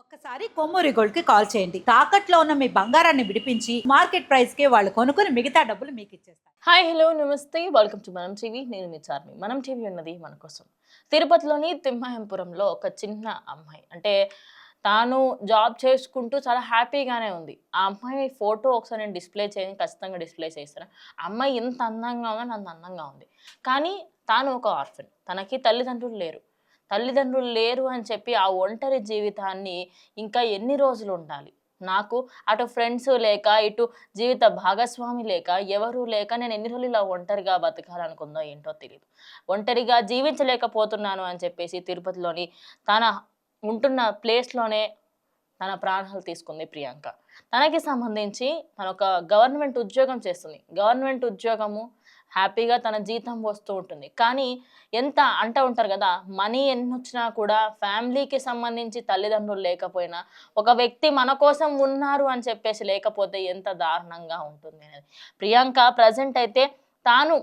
ఒక్కసారి కొమ్మూరి గోల్డ్కి కాల్ చేయండి. తాకట్లో ఉన్న మీ బంగారాన్ని విడిపించి మార్కెట్ ప్రైస్కి వాళ్ళు కొనుక్కుని మిగతా డబ్బులు మీకు ఇచ్చేస్తారు. హాయ్ హలో నమస్తే. Welcome to Manam TV. నేను మీ చార్మి. మనం టీవీ ఉన్నది మన కోసం. తిరుపతిలోని తిమ్మాయంపురంలో ఒక చిన్న అమ్మాయి. అంటే తాను జాబ్ చేసుకుంటూ చాలా హ్యాపీగానే ఉంది. ఆ అమ్మాయి ఫోటో ఒకసారి నేను డిస్ప్లే చేయని ఖచ్చితంగా డిస్ప్లే చేస్తాను ఆ అమ్మాయి ఎంత అందంగా ఉందని అంత అందంగా ఉంది. కానీ తాను ఒక ఆర్ఫన్. తనకి తల్లిదండ్రులు లేరు. తల్లిదండ్రులు లేరు అని చెప్పి ఆ ఒంటరి జీవితాన్ని ఇంకా ఎన్ని రోజులు ఉండాలి? నాకు అటు ఫ్రెండ్స్ లేక ఇటు జీవిత భాగస్వామి లేక ఎవరు లేక నేను ఎన్ని రోజులు ఇలా ఒంటరిగా బతకాలనుకుందో ఏంటో తెలియదు ఒంటరిగా జీవించలేకపోతున్నాను అని చెప్పేసి తిరుపతిలోని తన ఉంటున్న ప్లేస్లోనే తన ప్రాణాలు తీసుకుంది ప్రియాంక. తనకి సంబంధించి తన ఒక గవర్నమెంట్ ఉద్యోగం చేస్తుంది. గవర్నమెంట్ ఉద్యోగము హ్యాపీగా తన జీతం వస్తూ ఉంటుంది. కానీ ఎంత అంటూ ఉంటారు కదా మనీ ఎన్ని వచ్చినా కూడా ఫ్యామిలీకి సంబంధించి తల్లిదండ్రులు లేకపోయినా ఒక వ్యక్తి మన కోసం ఉన్నారు అని చెప్పేసి లేకపోతే ఎంత దారుణంగా ఉంటుంది అనేది. ప్రియాంక ప్రజెంట్ అయితే తాను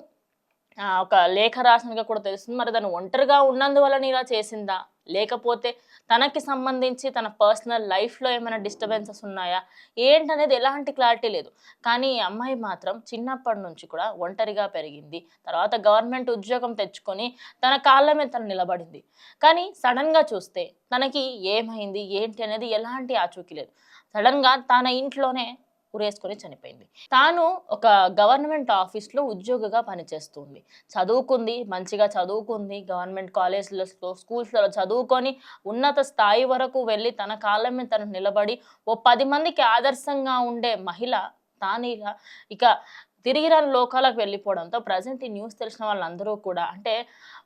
ఒక లేఖ రాసినగా కూడా తెలుస్తుంది. మరి తను ఒంటరిగా ఉన్నందువలన ఇలా చేసిందా? లేకపోతే తనకి సంబంధించి తన పర్సనల్ లైఫ్లో ఏమైనా డిస్టర్బెన్సెస్ ఉన్నాయా? ఏంటనేది ఎలాంటి క్లారిటీ లేదు. కానీ ఈ అమ్మాయి మాత్రం చిన్నప్పటి నుంచి కూడా ఒంటరిగా పెరిగింది. తర్వాత గవర్నమెంట్ ఉద్యోగం తెచ్చుకొని తన కాళ్ళ మీద తను నిలబడింది. కానీ సడన్గా చూస్తే తనకి ఏమైంది? ఏంటి అనేది ఎలాంటి ఆచూకీ లేదు. సడన్గా తన ఇంట్లోనే ఉరేసుకొని చనిపోయింది. తాను ఒక గవర్నమెంట్ ఆఫీస్లో ఉద్యోగిగా పనిచేస్తుంది. చదువుకుంది మంచిగా చదువుకుంది గవర్నమెంట్ కాలేజ్లో స్కూల్స్లో చదువుకొని ఉన్నత స్థాయి వరకు వెళ్ళి తన కాలమే మీద తను నిలబడి ఓ పది మందికి ఆదర్శంగా ఉండే మహిళ తాను ఇక ఇక తిరిగి రాని లోకాలకు వెళ్ళిపోవడంతో ప్రజెంట్ ఈ న్యూస్ తెలిసిన వాళ్ళందరూ కూడా అంటే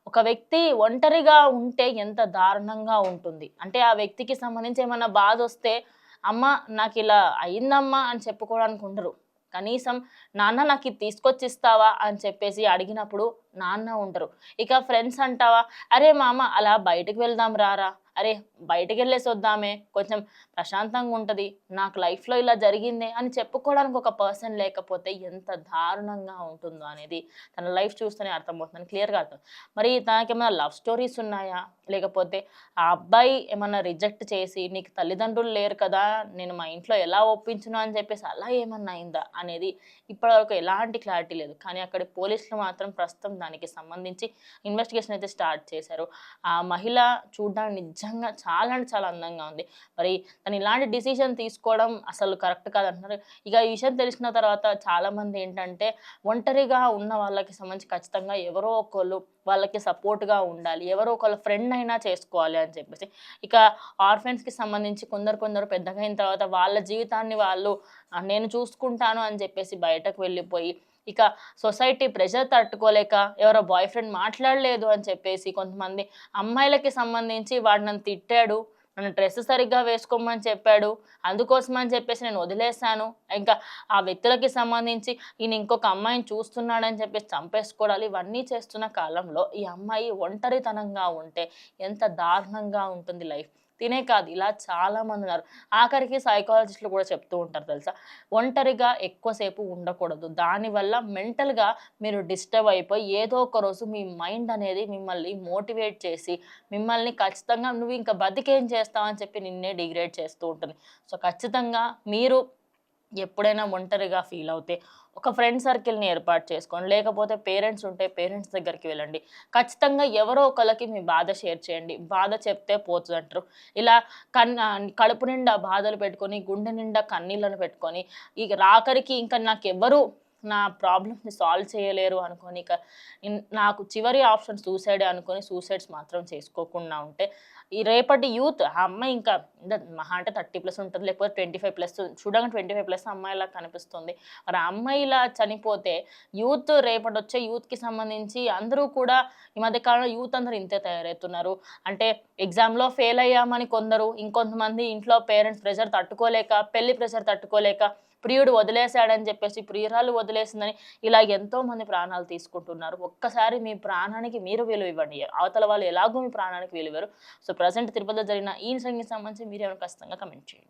ఒక వ్యక్తి ఒంటరిగా ఉంటే ఎంత దారుణంగా ఉంటుంది. అంటే ఆ వ్యక్తికి సంబంధించి ఏమైనా బాధ వస్తే అమ్మ నాకు ఇలా అయిందమ్మా అని చెప్పుకోవడానికి ఉండరు. కనీసం నాన్న నాకు ఇది తీసుకొచ్చి ఇస్తావా అని చెప్పేసి అడిగినప్పుడు నాన్న ఉండరు. ఇక ఫ్రెండ్స్ అంటావా అరే మామ అలా బయటకు వెళ్దాం రారా అరే బయటకు వెళ్ళేసి వద్దామే కొంచెం ప్రశాంతంగా ఉంటుంది. నాకు లైఫ్లో ఇలా జరిగిందే అని చెప్పుకోవడానికి ఒక పర్సన్ లేకపోతే ఎంత దారుణంగా ఉంటుందో అనేది తన లైఫ్ చూస్తేనే అర్థమవుతుంది. క్లియర్గా అర్థం. మరి తనకి ఏమైనా లవ్ స్టోరీస్ ఉన్నాయా? లేకపోతే ఆ అబ్బాయి ఏమన్నా రిజెక్ట్ చేసి నీకు తల్లిదండ్రులు లేరు కదా నేను మా ఇంట్లో ఎలా ఒప్పించును? అని చెప్పేసి అలా ఏమన్నా అయిందా? అనేది ఇప్పటివరకు ఎలాంటి క్లారిటీ లేదు. కానీ అక్కడి పోలీసులు మాత్రం ప్రస్తుతం దానికి సంబంధించి ఇన్వెస్టిగేషన్ అయితే స్టార్ట్ చేశారు. ఆ మహిళ చూడడానికి నిజంగా చాలా అంటే చాలా అందంగా ఉంది. మరి తను ఇలాంటి డిసిషన్ తీసుకోవడం అసలు కరెక్ట్ కాదంటున్నారు. ఇక ఈ విషయం తెలిసిన తర్వాత చాలామంది ఏంటంటే ఒంటరిగా ఉన్న వాళ్ళకి సంబంధించి ఖచ్చితంగా ఎవరో ఒకళ్ళు వాళ్ళకి సపోర్ట్గా ఉండాలి. ఎవరో ఒకళ్ళ ఫ్రెండ్ అయినా చేసుకోవాలి అని చెప్పేసి. ఇక ఆర్ఫెన్స్కి సంబంధించి కొందరు కొందరు పెద్దగా అయిన తర్వాత వాళ్ళ జీవితాన్ని వాళ్ళు నేను చూసుకుంటాను అని చెప్పేసి బయటకు వెళ్ళిపోయి ఇక సొసైటీ ప్రెషర్ తట్టుకోలేక ఎవరో బాయ్ ఫ్రెండ్ మాట్లాడలేదు అని చెప్పేసి కొంతమంది అమ్మాయిలకి సంబంధించి వాడు నన్ను తిట్టాడు. నన్ను డ్రెస్ సరిగ్గా వేసుకోమని చెప్పాడు. అందుకోసం అని చెప్పేసి నేను వదిలేశాను. ఇంకా ఆ వ్యక్తులకి సంబంధించి ఈయన ఇంకొక అమ్మాయిని చూస్తున్నాడని చెప్పేసి చంపేసుకోవడాలు ఇవన్నీ చేస్తున్న కాలంలో ఈ అమ్మాయి ఒంటరితనంగా ఉంటే ఎంత దారుణంగా ఉంటుంది లైఫ్. తినే కాదు. ఇలా చాలామంది ఉన్నారు. ఆఖరికి సైకాలజిస్టులు కూడా చెప్తూ ఉంటారు తెలుసా? ఒంటరిగా ఎక్కువసేపు ఉండకూడదు. దానివల్ల మెంటల్గా మీరు డిస్టర్బ్ అయిపోయి ఏదో ఒక రోజు మీ మైండ్ అనేది మిమ్మల్ని మోటివేట్ చేసి మిమ్మల్ని ఖచ్చితంగా నువ్వు ఇంకా బతికేం చేస్తావు అని చెప్పి నిన్నే డిగ్రేడ్ చేస్తూ ఉంటుంది. సో ఖచ్చితంగా మీరు ఎప్పుడైనా ఒంటరిగా ఫీల్ అవుతే ఒక ఫ్రెండ్ సర్కిల్ని ఏర్పాటు చేసుకోండి. లేకపోతే పేరెంట్స్ ఉంటే పేరెంట్స్ దగ్గరికి వెళ్ళండి. ఖచ్చితంగా ఎవరో ఒకరికి మీ బాధ షేర్ చేయండి. బాధ చెప్తే పోతుందంటారు ఇలా కన్ కడుపు నిండా బాధలు పెట్టుకొని గుండె నిండా కన్నీళ్ళను పెట్టుకొని ఇక రాకరికి ఇంకా నాకు నా ప్రాబ్లమ్ని సాల్వ్ చేయలేరు అనుకొని ఇక నాకు చివరి ఆప్షన్ సూసైడ్ అనుకొని సూసైడ్స్ మాత్రం చేసుకోకుండా ఉంటే ఈ రేపటి యూత్ ఆ అమ్మాయి ఇంకా మహా అంటే థర్టీ ప్లస్ ఉంటుంది లేకపోతే ట్వంటీ ఫైవ్ ప్లస్ చూడగా ట్వంటీ ఫైవ్ ప్లస్ అమ్మాయిలా కనిపిస్తుంది. మరి ఆ అమ్మాయి ఇలా చనిపోతే యూత్ రేపటి వచ్చే యూత్కి సంబంధించి అందరూ కూడా ఈ మధ్య కాలంలో యూత్ అందరూ ఇంతే తయారవుతున్నారు. అంటే ఎగ్జామ్లో ఫెయిల్ అయ్యామని కొందరు ఇంకొంతమంది ఇంట్లో పేరెంట్స్ ప్రెషర్ తట్టుకోలేక పెళ్ళి ప్రెషర్ తట్టుకోలేక ప్రియుడు వదిలేశాడని చెప్పేసి ప్రియురాలు వదిలేసిందని ఇలా ఎంతో మంది ప్రాణాలు తీసుకుంటున్నారు. ఒక్కసారి మీ ప్రాణానికి మీరు విలువ ఇవ్వండి. అవతల వాళ్ళు ఎలాగో మీ ప్రాణానికి విలువరు సో ప్రజెంట్ తిరుపతిలో జరిగిన ఈ ఇన్సిడెంట్కి సంబంధించి మీరు ఏమైనా ఖచ్చితంగా కమెంట్ చేయండి.